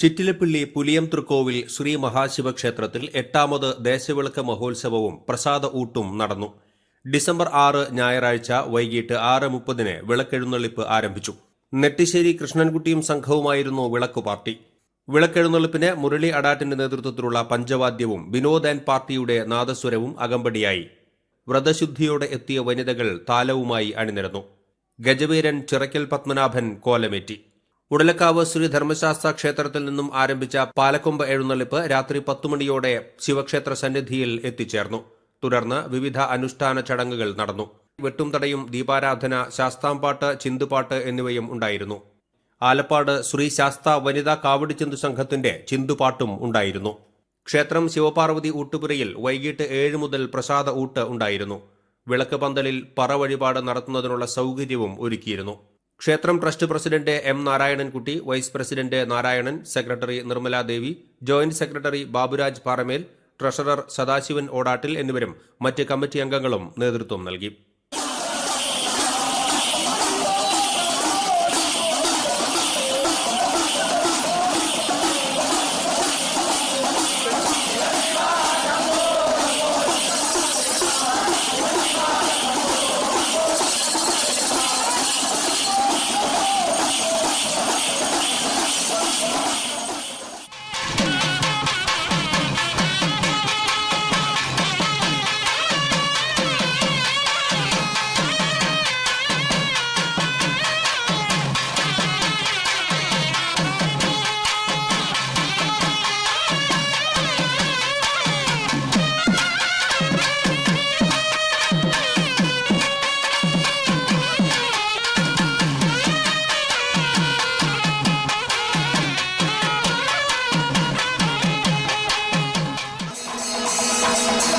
ചിറ്റിലപ്പിള്ളി പുലിയം തൃക്കോവിൽ ശ്രീ മഹാശിവക്ഷേത്രത്തിൽ എട്ടാമത് ദേശവിളക്ക് മഹോത്സവവും പ്രസാദ ഊട്ടും നടന്നു. ഡിസംബർ ആറ് ഞായറാഴ്ച വൈകിട്ട് ആറ് മുപ്പതിന് വിളക്കെഴുന്നള്ളിപ്പ് ആരംഭിച്ചു. നെട്ടിശ്ശേരി കൃഷ്ണൻകുട്ടിയും സംഘവുമായിരുന്നു വിളക്കു പാർട്ടി. വിളക്കെഴുന്നള്ളിപ്പിന് മുരളി അടാറ്റിന്റെ നേതൃത്വത്തിലുള്ള പഞ്ചവാദ്യവും വിനോദ് ആൻഡ് പാർട്ടിയുടെ നാദസ്വരവും അകമ്പടിയായി. വ്രതശുദ്ധിയോടെ എത്തിയ വനിതകൾ താലവുമായി അണിനിരന്നു. ഗജവീരൻ ചിറക്കൽ പത്മനാഭൻ കോലമേറ്റി. ഉടലക്കാവ് ശ്രീ ധർമ്മശാസ്ത്ര ക്ഷേത്രത്തിൽ നിന്നും ആരംഭിച്ച പാലക്കൊമ്പ് എഴുന്നള്ളിപ്പ് രാത്രി പത്തുമണിയോടെ ശിവക്ഷേത്ര സന്നിധിയിൽ എത്തിച്ചേർന്നു. തുടർന്ന് വിവിധ അനുഷ്ഠാന ചടങ്ങുകൾ നടന്നു. വെട്ടും തടയും ദീപാരാധന ശാസ്താംപാട്ട് ചിന്തുപാട്ട് എന്നിവയും ഉണ്ടായിരുന്നു. ആലപ്പാട് ശ്രീ ശാസ്ത വനിതാ കാവടിച്ചിന്തു സംഘത്തിന്റെ ചിന്തുപാട്ടും ഉണ്ടായിരുന്നു. ക്ഷേത്രം ശിവപാർവതി ഊട്ടുപുരയിൽ വൈകിട്ട് ഏഴ് മുതൽ പ്രസാദ ഊട്ട് ഉണ്ടായിരുന്നു. വിളക്ക് പന്തലിൽ പറ വഴിപാട് നടത്തുന്നതിനുള്ള സൗകര്യവും ഒരുക്കിയിരുന്നു. ക്ഷേത്രം trust president M Narayanankutty vice president Narayanan secretary Nirmala Devi joint secretary Baburaj Paramel treasurer Sadasivan ഓടാട്ടിൽ എന്നിവരും മറ്റ് കമ്മിറ്റി അംഗങ്ങളും നേതൃത്വം നൽകി.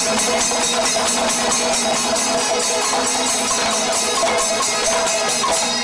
Thank you.